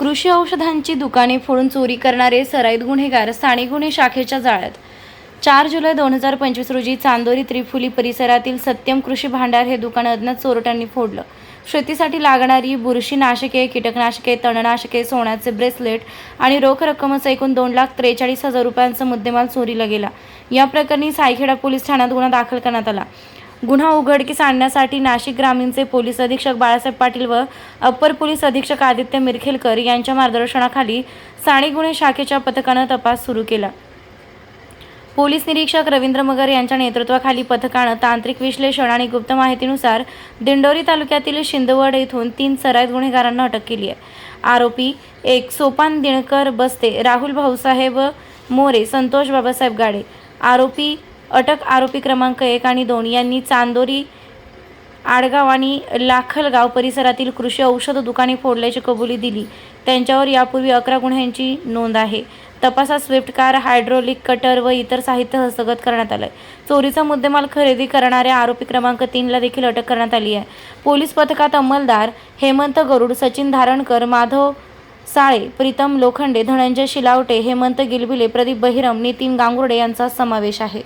कृषी औषधांची दुकाने फोडून चोरी करणारे सराईत गुन्हेगार स्थानिक गुन्हे शाखेच्या जाळ्यात. चार जुलै दोन हजार पंचवीस रोजी चांदोरी त्रिफुली परिसरातील सत्यम कृषी भांडार हे दुकान अज्ञात चोरट्यांनी फोडलं. शेतीसाठी लागणारी बुरशीनाशके कीटकनाशके तणनाशके सोन्याचे ब्रेसलेट आणि रोख रक्कमच एकूण दोन लाख त्रेचाळीस हजार रुपयांचा मुद्देमाल चोरीला गेला. या प्रकरणी सायखेडा पोलीस ठाण्यात गुन्हा दाखल करण्यात आला. गुन्हा उघडकीस आणण्यासाठी नाशिक ग्रामीणचे पोलीस अधीक्षक बाळासाहेब पाटील व अप्पर पोलीस अधीक्षक आदित्य मिरखेलकर यांच्या मार्गदर्शनाखाली साणे गुन्हे शाखेच्या पथकानं तपास सुरू केला. पोलीस निरीक्षक रवींद्र मगर यांच्या नेतृत्वाखाली पथकानं तांत्रिक विश्लेषण आणि गुप्त माहितीनुसार दिंडोरी तालुक्यातील शिंदवड येथून तीन सराईत गुन्हेगारांना अटक केली आहे. आरोपी एक सोपान दिनकर बस्ते राहुल भाऊसाहेब मोरे संतोष बाबासाहेब गाडे. आरोपी अटक आरोपी क्रमांक एक आणि दोन यांनी चांदोरी आडगाव आणि लाखलगाव परिसरातील कृषी औषध दुकाने फोडल्याची कबुली दिली. त्यांच्यावर यापूर्वी अकरा गुन्ह्यांची नोंद आहे. तपासात स्विफ्ट कार हायड्रोलिक कटर व इतर साहित्य हस्तगत करण्यात आलंय. चोरीचा मुद्देमाल खरेदी करणाऱ्या आरोपी क्रमांक तीनला देखील अटक करण्यात आली आहे. पोलीस पथकात अंमलदार हेमंत गरुड सचिन धारणकर माधव साळे प्रीतम लोखंडे धनंजय शिलावटे हेमंत गिलबिले प्रदीप बहिरम नितीन गांगुर्डे यांचा समावेश आहे.